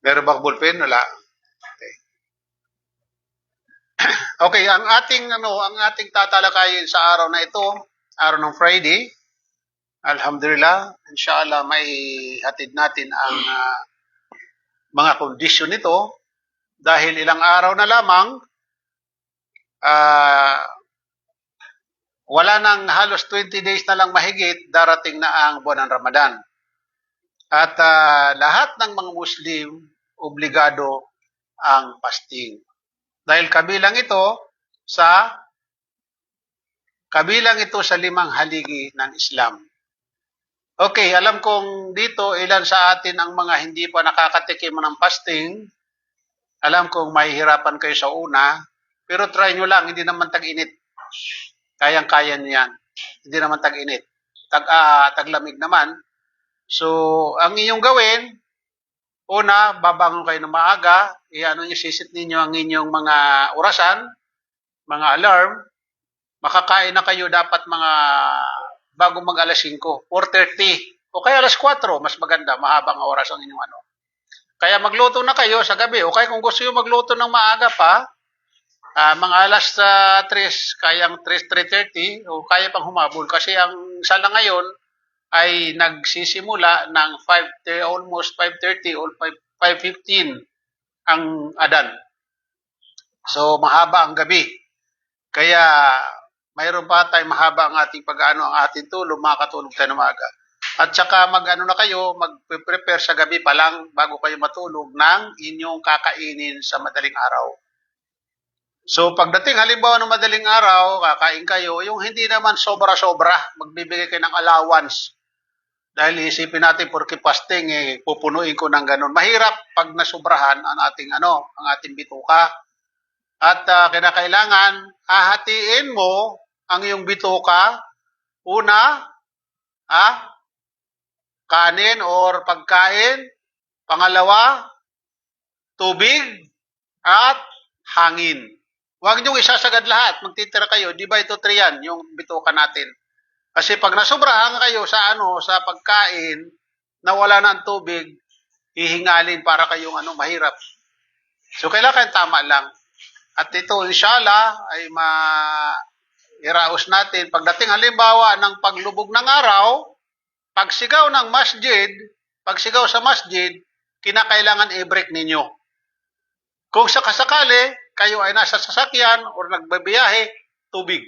Meron bang ballpen? Wala. Okay. okay, ang ating ano, ang ating tatalakayin sa araw na ito, araw ng Friday. Alhamdulillah, inshallah may hatid natin ang ah, mga kondisyon nito dahil ilang araw na lamang ah, wala nang halos 20 days na lang mahigit darating na ang buwan ng Ramadan. At ah, lahat ng mga Muslim obligado ang fasting. Dahil kabilang ito sa kabilang ito sa limang haligi ng Islam. Okay, alam kong dito ilan sa atin ang mga hindi pa nakakatikim ng fasting. Alam kong mahihirapan kayo sa una, pero try nyo lang, hindi naman tag-init. Kayang-kaya nyo yan. Hindi naman tag-init. Tag, ah, taglamig naman. So, ang inyong gawin, una, babangon kayo ng maaga, i-ano nyo, sisit ninyo ang inyong mga orasan, mga alarm, makakain na kayo dapat mga bago mag alas 5, 4.30, o kaya alas 4, mas maganda, mahabang oras ang inyong ano. Kaya magluto na kayo sa gabi, o kaya kung gusto nyo magluto ng maaga pa, ah, mga alas ah, 3, kayang 3, 3.30, o kaya pang humabol, kasi ang sala ngayon, ay nagsisimula ng 5 almost 5:30 or 5 5:15 ang adan. So mahaba ang gabi. Kaya mayroon pa tayong mahaba ang ating pag-ano ang ating tulog, makakatulog tayo ng maaga. At saka mag-ano na kayo, mag-prepare sa gabi pa lang bago kayo matulog ng inyong kakainin sa madaling araw. So pagdating halimbawa ng madaling araw, kakain kayo, yung hindi naman sobra-sobra, magbibigay kayo ng allowance. Dahil isipin natin, porque fasting, eh, pupunuin ko ng ganun. Mahirap pag nasubrahan ang ating, ano, ang ating bituka. At ah, kinakailangan, hahatiin mo ang iyong bituka. Una, ah, kanin or pagkain. Pangalawa, tubig at hangin. Huwag niyong isasagad lahat. Magtitira kayo. Di ba ito triyan, yung bituka natin? Kasi pag nasobrahan kayo sa ano, sa pagkain, na wala na ang tubig, hihingalin para kayong ano, mahirap. So kailangan tama lang. At ito, inshallah, ay ma iraos natin. Pagdating halimbawa ng paglubog ng araw, pagsigaw ng masjid, pagsigaw sa masjid, kinakailangan i-break ninyo. Kung sakasakali, kayo ay nasa sasakyan o nagbabiyahe, tubig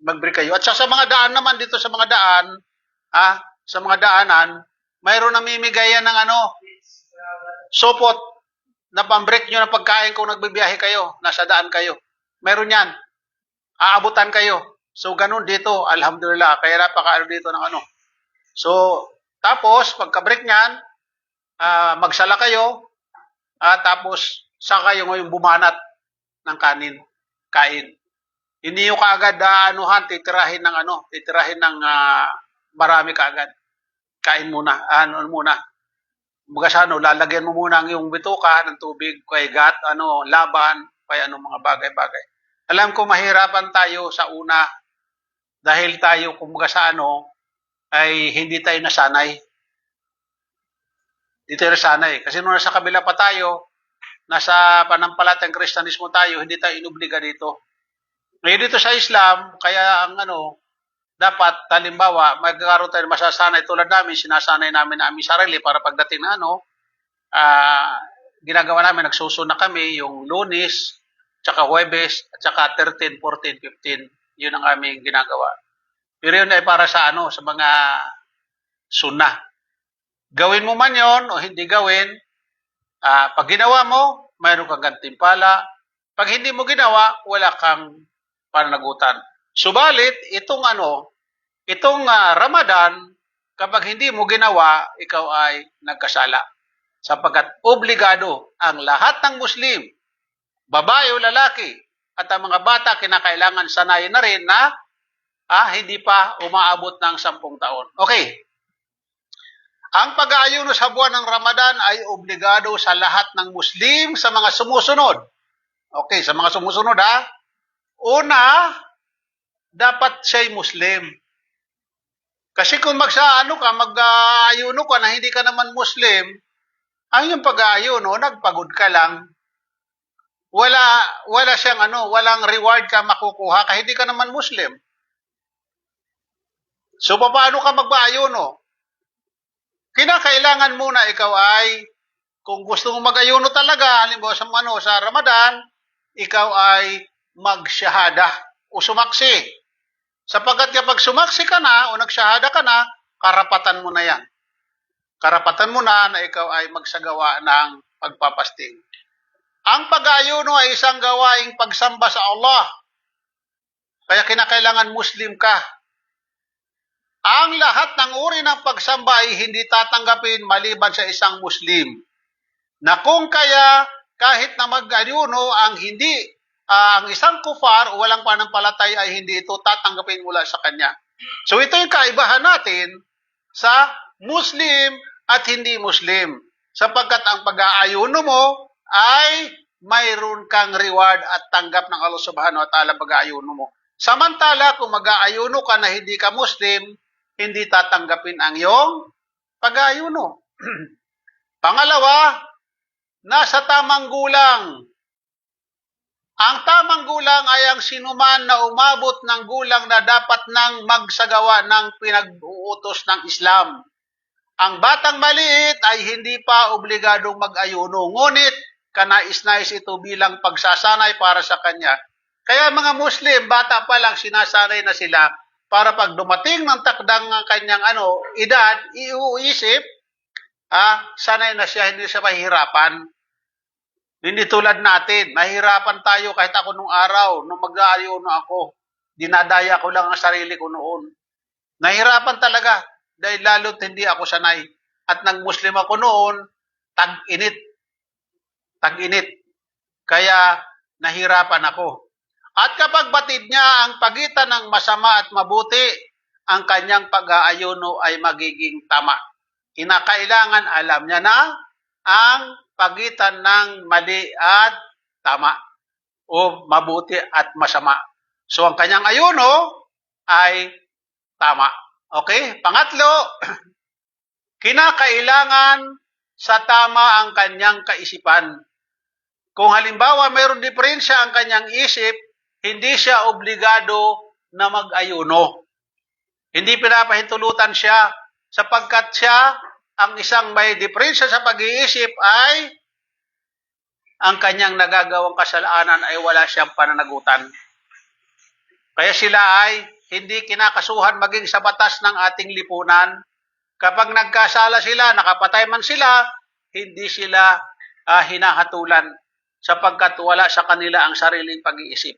mag-break kayo. At sa, mga daan naman dito sa mga daan, ah, sa mga daanan, mayroon namimigay yan ng ano, sopot na pambreak nyo ng pagkain kung nagbibiyahe kayo, nasa daan kayo. Mayroon yan. Aabutan kayo. So, ganun dito, alhamdulillah. Kaya napakaano dito ng ano. So, tapos, pagka-break niyan, ah, magsala kayo, at tapos, saka kayo ngayon bumanat ng kanin, kain. Hindi yung kaagad uh, anuhan, titirahin ng ano, titirahin ng ah, marami kaagad. Kain muna, ano muna. Mga sa ano, lalagyan mo muna ang yung bituka ng tubig, kay gat, ano, laban, kaya ano, mga bagay-bagay. Alam ko mahirapan tayo sa una dahil tayo, kumbaga sa ano, ay hindi tayo nasanay. Hindi tayo nasanay. Kasi nung nasa kabila pa tayo, nasa panampalatang kristanismo tayo, hindi tayo inubliga dito. Ngayon dito sa Islam, kaya ang ano, dapat, halimbawa, magkakaroon tayo masasanay tulad namin, sinasanay namin na aming sarili para pagdating na ano, ah, ginagawa namin, nagsusun na kami yung lunes, tsaka Huwebes, at tsaka 13, 14, 15. Yun ang aming ginagawa. Pero yun ay para sa ano, sa mga sunnah. Gawin mo man yon o hindi gawin, ah, pag ginawa mo, mayroon kang gantimpala. Pag hindi mo ginawa, wala kang pananagutan. Subalit, itong ano, itong ah, Ramadan, kapag hindi mo ginawa, ikaw ay nagkasala. Sapagkat obligado ang lahat ng Muslim, babae o lalaki, at ang mga bata kinakailangan sanayin na rin na ah, hindi pa umaabot ng sampung taon. Okay. Ang pag-aayuno sa buwan ng Ramadan ay obligado sa lahat ng Muslim sa mga sumusunod. Okay, sa mga sumusunod ha. Una, dapat siya'y Muslim. Kasi kung magsaano ka, mag-ayuno ka na hindi ka naman Muslim, Ang yung pag-aayuno, nagpagod ka lang. Wala, wala siyang ano, walang reward ka makukuha kahit hindi ka naman Muslim. So, paano ka mag-aayuno? Kinakailangan muna ikaw ay, kung gusto mong mag-ayuno talaga, halimbawa sa, ano, sa Ramadan, ikaw ay magsyahada o sumaksi. Sapagkat kapag sumaksi ka na o nagsyahada ka na, karapatan mo na yan. Karapatan mo na na ikaw ay magsagawa ng pagpapasting. Ang pag-ayuno ay isang gawaing pagsamba sa Allah. Kaya kinakailangan Muslim ka. Ang lahat ng uri ng pagsamba ay hindi tatanggapin maliban sa isang Muslim. Na kung kaya kahit na mag-ayuno ang hindi ang isang kufar o walang panampalataya ay hindi ito tatanggapin mula sa kanya. So ito yung kaibahan natin sa Muslim at hindi Muslim. Sapagkat ang pag-aayuno mo ay mayroon kang reward at tanggap ng Allah subhanahu wa ta'ala pag-aayuno mo. Samantala, kung mag-aayuno ka na hindi ka Muslim, hindi tatanggapin ang iyong pag-aayuno. Pangalawa, nasa tamang gulang. Ang tamang gulang ay ang sinuman na umabot ng gulang na dapat nang magsagawa ng pinag-uutos ng Islam. Ang batang maliit ay hindi pa obligadong mag-ayuno, ngunit kanais-nais ito bilang pagsasanay para sa kanya. Kaya mga Muslim, bata pa lang sinasanay na sila para pag dumating ng takdang ng kanyang ano, edad, iuisip, ah, sanay na siya, hindi siya mahirapan. Hindi tulad natin, nahirapan tayo kahit ako nung araw, nung mag-aayuno ako. Dinadaya ko lang ang sarili ko noon. Nahirapan talaga dahil lalo't hindi ako sanay. At nag-Muslim ako noon, tag-init. Tag-init. Kaya nahirapan ako. At kapag batid niya ang pagitan ng masama at mabuti, ang kanyang pag-aayuno ay magiging tama. Kinakailangan alam niya na ang pagitan ng mali at tama o mabuti at masama. So ang kanyang ayuno ay tama. Okay? Pangatlo, kinakailangan sa tama ang kanyang kaisipan. Kung halimbawa mayroon diferensya ang kanyang isip, hindi siya obligado na mag-ayuno. Hindi pinapahintulutan siya sapagkat siya ang isang may diferensya sa pag-iisip ay ang kanyang nagagawang kasalanan ay wala siyang pananagutan. Kaya sila ay hindi kinakasuhan maging sa batas ng ating lipunan. Kapag nagkasala sila, nakapatay man sila, hindi sila ah, hinahatulan sapagkat wala sa kanila ang sariling pag-iisip.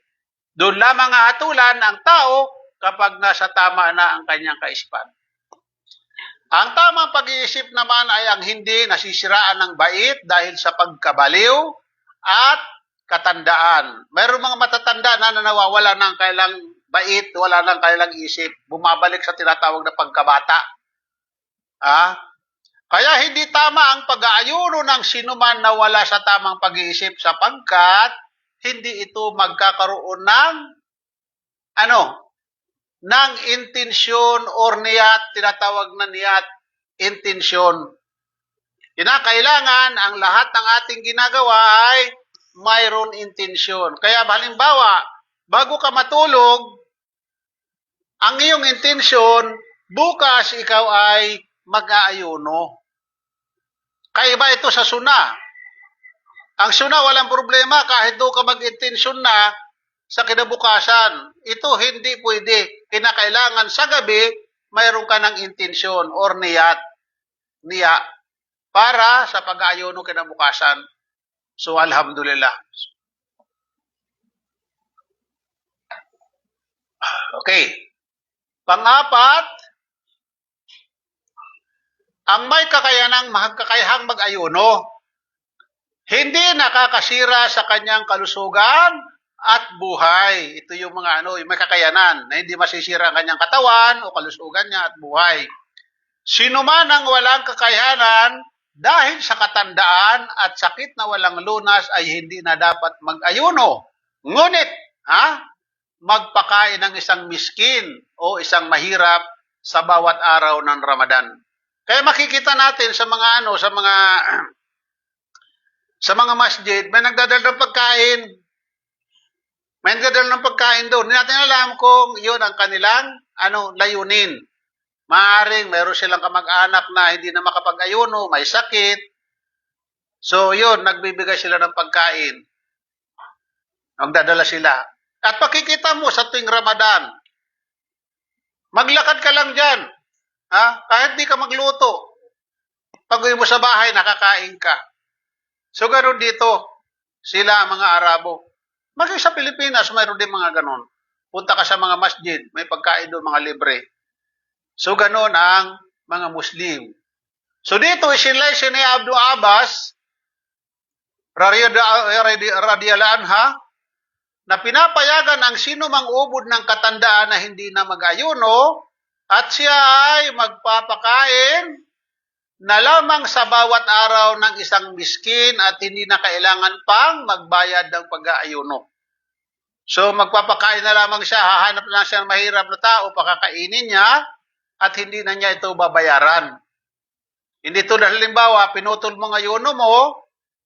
Doon lamang hatulan ang tao kapag nasa tama na ang kanyang kaisipan. Ang tamang pag-iisip naman ay ang hindi nasisiraan ng bait dahil sa pagkabaliw at katandaan. Mayroong mga matatanda na nawawala ng kailang bait, wala ng kailang isip, bumabalik sa tinatawag na pagkabata. Ah? Kaya hindi tama ang pag-aayuno ng sinuman na wala sa tamang pag-iisip sapagkat hindi ito magkakaroon ng ano, ng intensyon or niyat, tinatawag na niyat, intensyon. Kinakailangan ang lahat ng ating ginagawa ay mayroon intensyon. Kaya halimbawa, bago ka matulog, ang iyong intensyon, bukas ikaw ay mag-aayuno. Kaiba ito sa suna. Ang suna walang problema kahit doon ka mag-intensyon na sa kinabukasan. Ito hindi pwede. Kinakailangan sa gabi, mayroon ka ng intensyon or niyat. Niya. Para sa pag-ayuno kinabukasan. So, alhamdulillah. Okay. Pangapat, ang may kakayanang magkakayahang mag-ayuno, hindi nakakasira sa kanyang kalusugan at buhay. Ito yung mga ano, yung may kakayanan na hindi masisira ang kanyang katawan o kalusugan niya at buhay. Sino man ang walang kakayanan dahil sa katandaan at sakit na walang lunas ay hindi na dapat mag-ayuno. Ngunit, ha? Magpakain ng isang miskin o isang mahirap sa bawat araw ng Ramadan. Kaya makikita natin sa mga ano, sa mga sa mga masjid, may nagdadala ng pagkain. May nagdadala ng pagkain doon. Hindi natin alam kung yun ang kanilang ano, layunin. Maaring meron silang kamag-anak na hindi na makapag-ayuno, may sakit. So yun, nagbibigay sila ng pagkain. Magdadala sila. At pakikita mo sa tuwing Ramadan, maglakad ka lang dyan. Ha? Kahit di ka magluto. Pag uwi mo sa bahay, nakakain ka. So, ganoon dito, sila mga Arabo. Maging sa Pilipinas, mayroon din mga ganon. Punta ka sa mga masjid, may pagkain doon, mga libre. So, ganon ang mga Muslim. So, dito, isinlay si ni Abdul Abbas, radiyallahu anha, na pinapayagan ang sino mang ubod ng katandaan na hindi na mag-ayuno at siya ay magpapakain na lamang sa bawat araw ng isang miskin at hindi na kailangan pang magbayad ng pag-aayuno. So magpapakain na lamang siya, hahanap lang siya ng mahirap na tao, pakakainin niya at hindi na niya ito babayaran. Hindi to halimbawa, pinutol mo ng ayuno mo,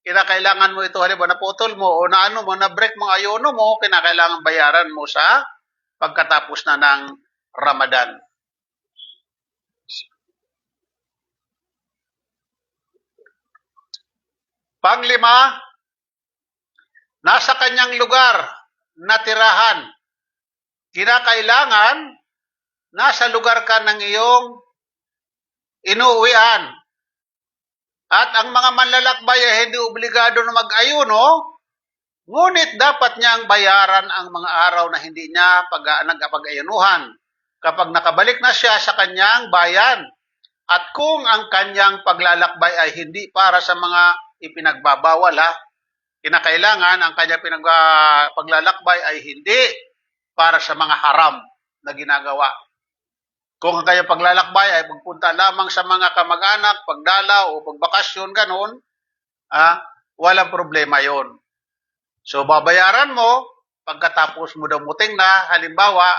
kinakailangan mo ito, halimbawa naputol mo o na ano mo, na break mo ayuno mo, kinakailangan bayaran mo sa pagkatapos na ng Ramadan. Panglima, nasa kanyang lugar na tirahan. Kinakailangan, nasa lugar ka ng iyong inuwian. At ang mga manlalakbay ay hindi obligado na mag-ayuno, ngunit dapat niyang bayaran ang mga araw na hindi niya pag, nagpag-ayunuhan kapag nakabalik na siya sa kanyang bayan. At kung ang kanyang paglalakbay ay hindi para sa mga ipinagbabawal ha, kinakailangan ang kanyang pinag, paglalakbay ay hindi para sa mga haram na ginagawa. Kung ang kanyang paglalakbay ay magpunta lamang sa mga kamag-anak, pagdalaw o pagbakasyon, ganun, ah, walang problema yon. So, babayaran mo, pagkatapos mo daw muting na, halimbawa,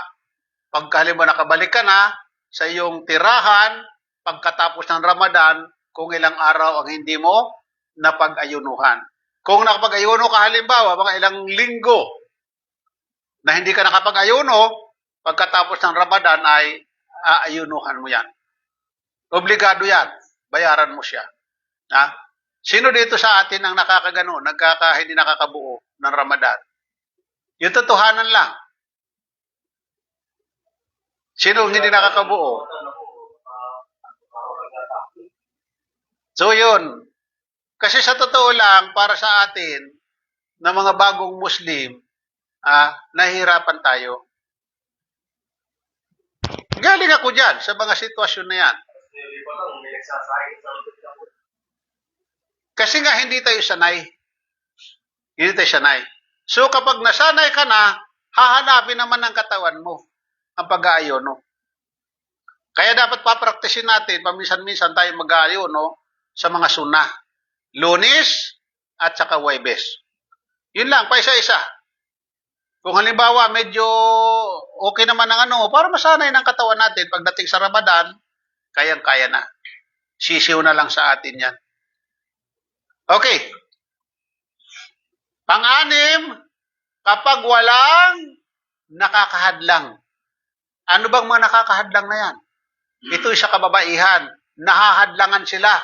pagka halimbawa nakabalik ka na sa iyong tirahan, pagkatapos ng Ramadan, kung ilang araw ang hindi mo napag-ayunuhan. Kung nakapag-ayuno ka halimbawa, mga ilang linggo na hindi ka nakapag-ayuno, pagkatapos ng Ramadan ay aayunuhan mo yan. Obligado yan. Bayaran mo siya. Ha? Sino dito sa atin ang nakakagano, nagkaka, hindi nakakabuo ng Ramadan? Yung totohanan lang. Sino hindi nakakabuo? So yun. Kasi sa totoo lang, para sa atin, na mga bagong Muslim, ah, nahihirapan tayo. Galing ako dyan sa mga sitwasyon na yan. Kasi nga hindi tayo sanay. Hindi tayo sanay. So kapag nasanay ka na, hahanapin naman ng katawan mo ang pag-aayono. Kaya dapat papraktisin natin, paminsan-minsan tayo mag-aayono sa mga suna. Lunis at saka Webes. Yun lang, pa isa-isa. Kung halimbawa medyo okay naman ang ano, para masanay ng katawan natin pagdating sa Ramadan, kayang-kaya na. Sisiw na lang sa atin yan. Okay. Pang-anim, kapag walang nakakahadlang. Ano bang mga nakakahadlang na yan? Ito sa kababaihan. Nahahadlangan sila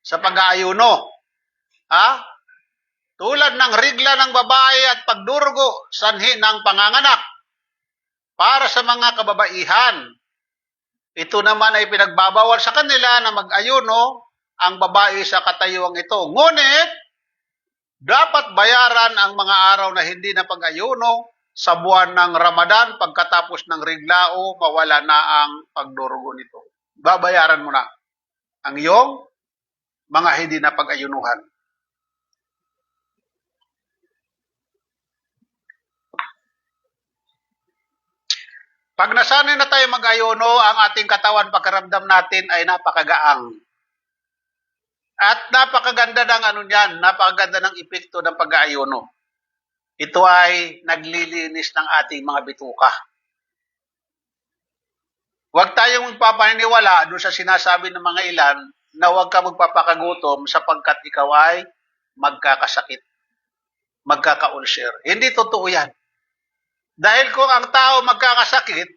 sa pag-aayuno. Ha? Tulad ng rigla ng babae at pagdurugo, sanhi ng panganganak. Para sa mga kababaihan. Ito naman ay pinagbabawal sa kanila na mag-ayuno ang babae sa katayuang ito. Ngunit, dapat bayaran ang mga araw na hindi na pag-ayuno sa buwan ng Ramadan pagkatapos ng riglao, mawala na ang pagdurugo nito. Babayaran mo na ang iyong mga hindi na pag-ayunuhan. Pag nasanay na tayo mag-ayuno, ang ating katawan pagkaramdam natin ay napakagaang. At napakaganda ng ano niyan, napakaganda ng epekto ng pag-aayuno. Ito ay naglilinis ng ating mga bituka. Huwag tayong magpapaniniwala doon sa sinasabi ng mga ilan na huwag ka magpapakagutom sapagkat ikaw ay magkakasakit, magkaka-ulcer. Hindi totoo yan. Dahil kung ang tao magkakasakit,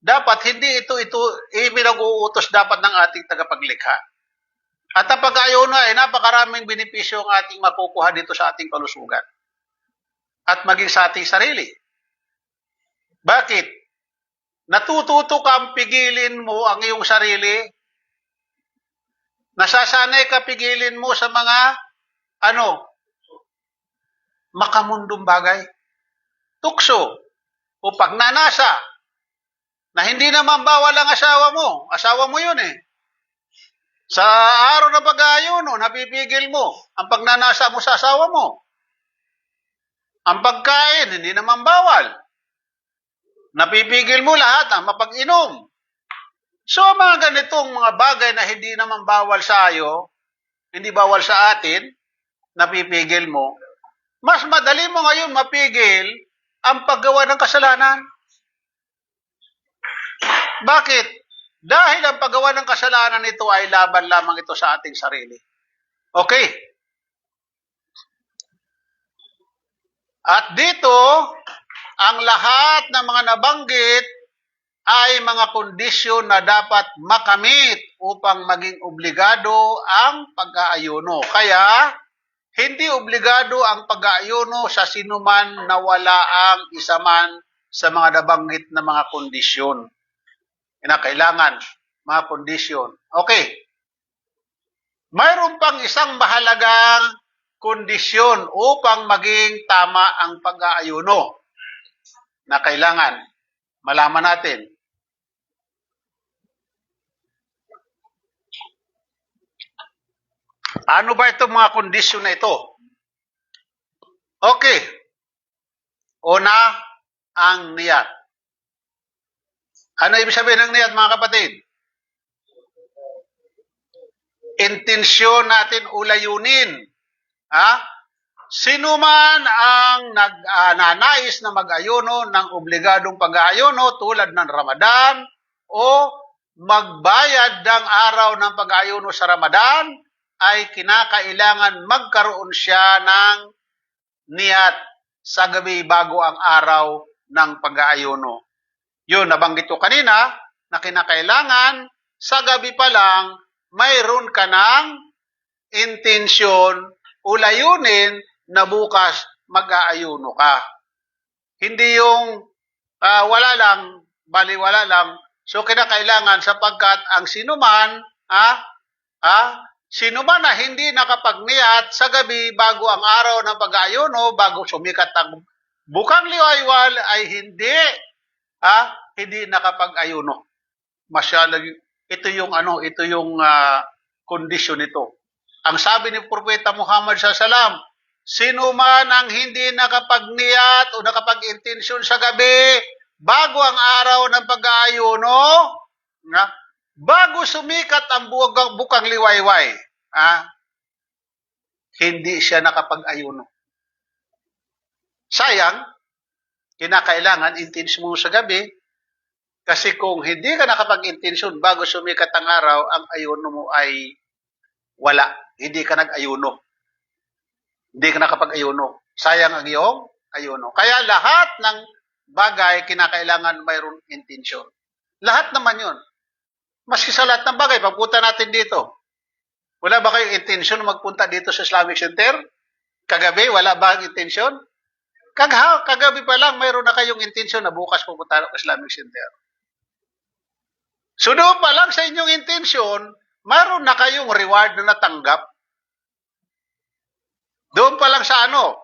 dapat hindi ito ito ipinag-uutos dapat ng ating tagapaglikha. At ang pag-ayuno ay napakaraming benepisyo ang ating makukuha dito sa ating kalusugan. At maging sa ating sarili. Bakit? Natututo kang pigilin mo ang iyong sarili. Nasasanay ka pigilin mo sa mga ano, makamundong bagay. Tukso o pagnanasa na hindi naman bawal ang asawa mo. Asawa mo yun eh. Sa araw na pag-aayuno, napipigil mo ang pagnanasa mo sa asawa mo. Ang pagkain, hindi naman bawal. Napipigil mo lahat ang mapag-inom. So, mga ganitong mga bagay na hindi naman bawal sa iyo, hindi bawal sa atin, napipigil mo, mas madali mo ngayon mapigil ang paggawa ng kasalanan. Bakit? Dahil ang paggawa ng kasalanan ito ay laban lamang ito sa ating sarili. Okay. At dito, ang lahat ng mga nabanggit ay mga kondisyon na dapat makamit upang maging obligado ang pag-aayuno. Kaya, hindi obligado ang pag-aayuno sa sinuman na wala ang isa man sa mga nabanggit na mga kondisyon. Kinakailangan, mga kondisyon. Okay. Mayroon pang isang mahalagang kondisyon upang maging tama ang pag-aayuno na kailangan malaman natin. Ano ba itong mga kondisyon na ito? Okay. Una, ang niyat. Ano ibig sabihin ng niyat, mga kapatid? Intensyon natin ulayunin. Ha? Sino man ang nag, ah, nanais na mag-ayuno ng obligadong pag-aayuno tulad ng Ramadan o magbayad ng araw ng pag-aayuno sa Ramadan ay kinakailangan magkaroon siya ng niyat sa gabi bago ang araw ng pag-aayuno. Yun, nabanggit ko kanina na kinakailangan sa gabi pa lang mayroon ka ng intensyon o layunin na bukas mag-aayuno ka. Hindi yung ah, wala lang, baliwala lang. So kinakailangan sapagkat ang sinuman, ah, ah, sinuman na hindi nakapagniyat sa gabi bago ang araw ng pag-aayuno, bago sumikat ang bukang liwaywal ay hindi, ah, hindi nakapag-ayuno. Masyadong, ito yung ano, ito yung ah, kondisyon nito. Ang sabi ni Propeta Muhammad SAW, sino man ang hindi nakapagniyat o nakapag-intensyon sa gabi bago ang araw ng pag-aayuno, nga, bago sumikat ang buwag, bukang liwayway, ah, hindi siya nakapag-ayuno. Sayang, kinakailangan intensyon mo sa gabi kasi kung hindi ka nakapag-intensyon bago sumikat ang araw, ang ayuno mo ay wala. Hindi ka nag-ayuno. Hindi ka nakapag-ayuno. Sayang ang iyong ayuno. Kaya lahat ng bagay, kinakailangan mayroong intensyon. Lahat naman yun. Maski sa lahat ng bagay, pagpunta natin dito. Wala ba kayong intensyon magpunta dito sa Islamic Center? Kagabi, wala ba ang intensyon? Kagha, kagabi pa lang, mayroon na kayong intensyon na bukas pupunta sa Islamic Center. So pa lang sa inyong intensyon, mayroon na kayong reward na natanggap. Doon pa lang sa ano,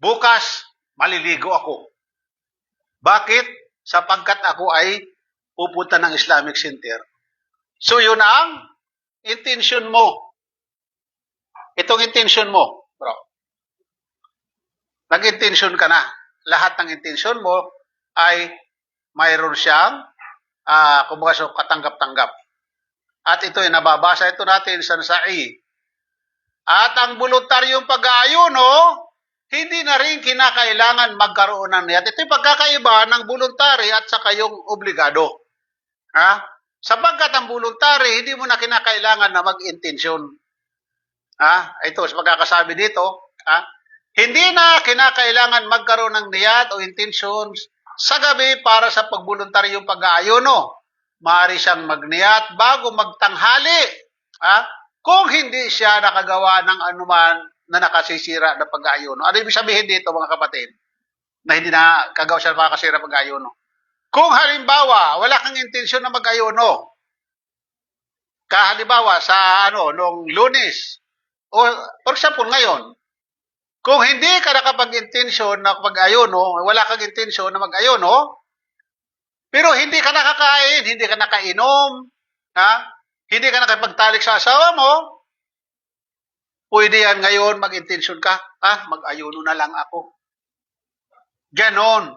bukas maliligo ako. Bakit? Sapagkat ako ay pupunta ng Islamic Center. So yun ang intention mo. Itong intention mo, bro. Nag-intention ka na. Lahat ng intention mo ay mayroon siyang, uh, kumbaga so, katanggap-tanggap. At ito ay nababasa ito natin sa Nasa'i. At ang voluntaryong pag-aayuno, hindi na rin kinakailangan magkaroon ng niyat. Ito yung pagkakaiba ng voluntary at saka yung obligado. Ha? Sapagkat ang voluntary, hindi mo na kinakailangan na mag-intensyon. ah, ito, sa pagkakasabi dito, ah, hindi na kinakailangan magkaroon ng niyat o intentions sa gabi para sa pagbuluntaryong pag-aayuno. Maaari siyang magniyat bago magtanghali. Ah, kung hindi siya nakagawa ng anuman na nakasisira na pag-aayuno. Ano ibig sabihin dito mga kapatid? Na hindi na kagawa siya ng makakasira pag-aayuno. Kung halimbawa, wala kang intensyon na mag-ayuno, kahalimbawa sa ano, nung lunes, o for example ngayon, kung hindi ka nakapag-intensyon na mag-ayuno, wala kang intensyon na mag-ayuno, pero hindi ka nakakain, hindi ka nakainom, ha? Hindi ka nakapagtalik sa asawa mo, pwede yan ngayon mag-intensyon ka, ah, mag-ayuno na lang ako. Ganon.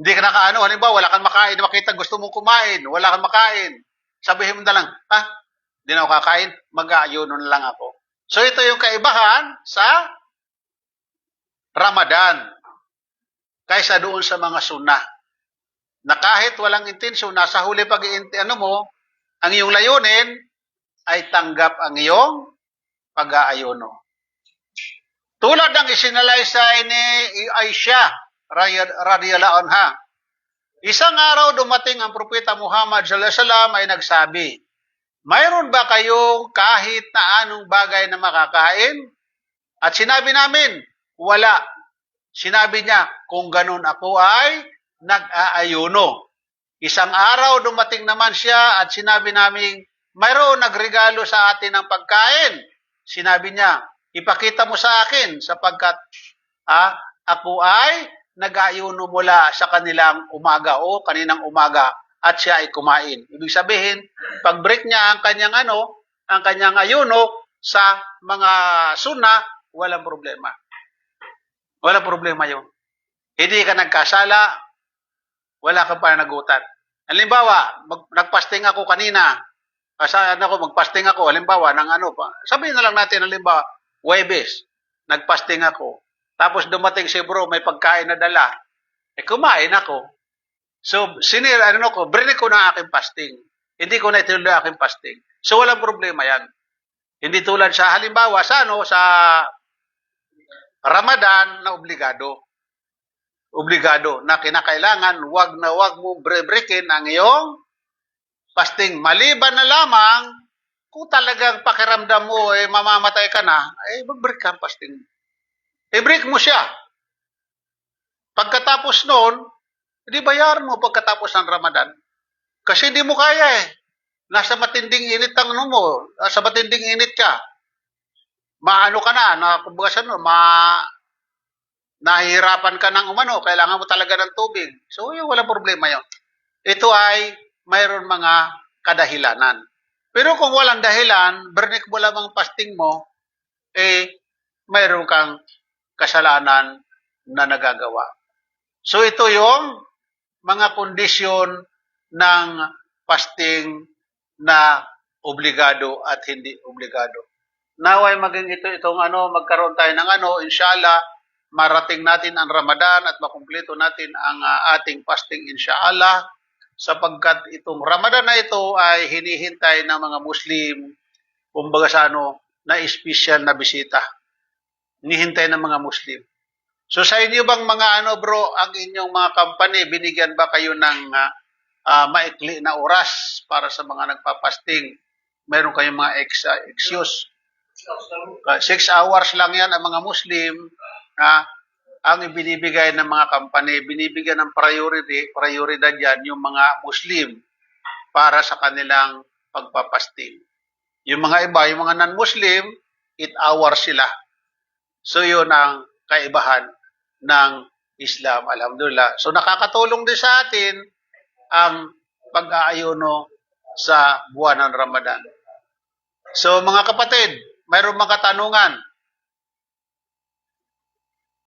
Hindi ka nakaano, halimbawa, wala kang makain, makita gusto mong kumain, wala kang makain. Sabihin mo na lang, ah, hindi na ako kakain, mag-aayuno na lang ako. So ito yung kaibahan sa Ramadan kaysa doon sa mga sunnah. Na kahit walang intensyon, nasa huli pag ano mo, ang iyong layunin ay tanggap ang iyong pag-aayuno. Tulad ng isinalaysay ni Aisha radiyallahu anha. Isang araw dumating ang propeta Muhammad sallallahu alaihi wasallam ay nagsabi, Mayroon ba kayong kahit na anong bagay na makakain? At sinabi namin, wala. Sinabi niya, kung ganun ako ay nag-aayuno. Isang araw dumating naman siya at sinabi namin, mayroon nagregalo sa atin ng pagkain. Sinabi niya, ipakita mo sa akin sapagkat ah, ako ay nag-ayuno mula sa kanilang umaga o kaninang umaga at siya ay kumain. Ibig sabihin, pag break niya ang kanyang ano, ang kanyang ayuno sa mga suna, walang problema. Walang problema yun. Hindi ka nagkasala, wala kang pananagutan. Halimbawa, mag, nagpasting ako kanina, kasaan ako, magpasting ako, halimbawa, ng ano pa, sabihin na lang natin, halimbawa, Webes, nagpasting ako. Tapos dumating si bro, may pagkain na dala. Eh, kumain ako. So, sinira, ano ko, brinik ko na aking fasting. Hindi ko na ang aking fasting. So, walang problema yan. Hindi tulad sa, halimbawa, sa ano, sa Ramadan na obligado. Obligado na kinakailangan, wag na wag mo bre-breakin ang iyong fasting. Maliban na lamang, kung talagang pakiramdam mo, eh, mamamatay ka na, eh, mag-break ang fasting. I-break mo siya. Pagkatapos noon, hindi bayaran mo pagkatapos ng Ramadan. Kasi hindi mo kaya eh. Nasa matinding init ang ano mo, nasa matinding init ka. Maano ka na, na kumbaga sa ano, ma nahihirapan ka ng umano, kailangan mo talaga ng tubig. So, yun, walang problema yun. Ito ay mayroon mga kadahilanan. Pero kung walang dahilan, bernik mo lamang fasting mo, eh, mayroon kang kasalanan na nagagawa. So ito yung mga kondisyon ng fasting na obligado at hindi obligado. Naway maging ito itong ano magkaroon tayo ng ano inshallah marating natin ang Ramadan at makumpleto natin ang uh, ating fasting inshallah sapagkat itong Ramadan na ito ay hinihintay ng mga Muslim kumbaga sa ano na special na bisita. Hinihintay ng mga Muslim. So sa inyo bang mga ano bro, ang inyong mga company, binigyan ba kayo ng uh, uh, maikli na oras para sa mga nagpapasting? Meron kayong mga ex, uh, excuse? Six hours lang yan ang mga Muslim na ang ibinibigay ng mga company, binibigyan ng priority, prioridad yan yung mga Muslim para sa kanilang pagpapasting. Yung mga iba, yung mga non-Muslim, 8 hours sila. So yun ang kaibahan ng Islam. Alhamdulillah. So nakakatulong din sa atin ang pag-aayuno sa buwan ng Ramadan. So mga kapatid, mayroon mga katanungan.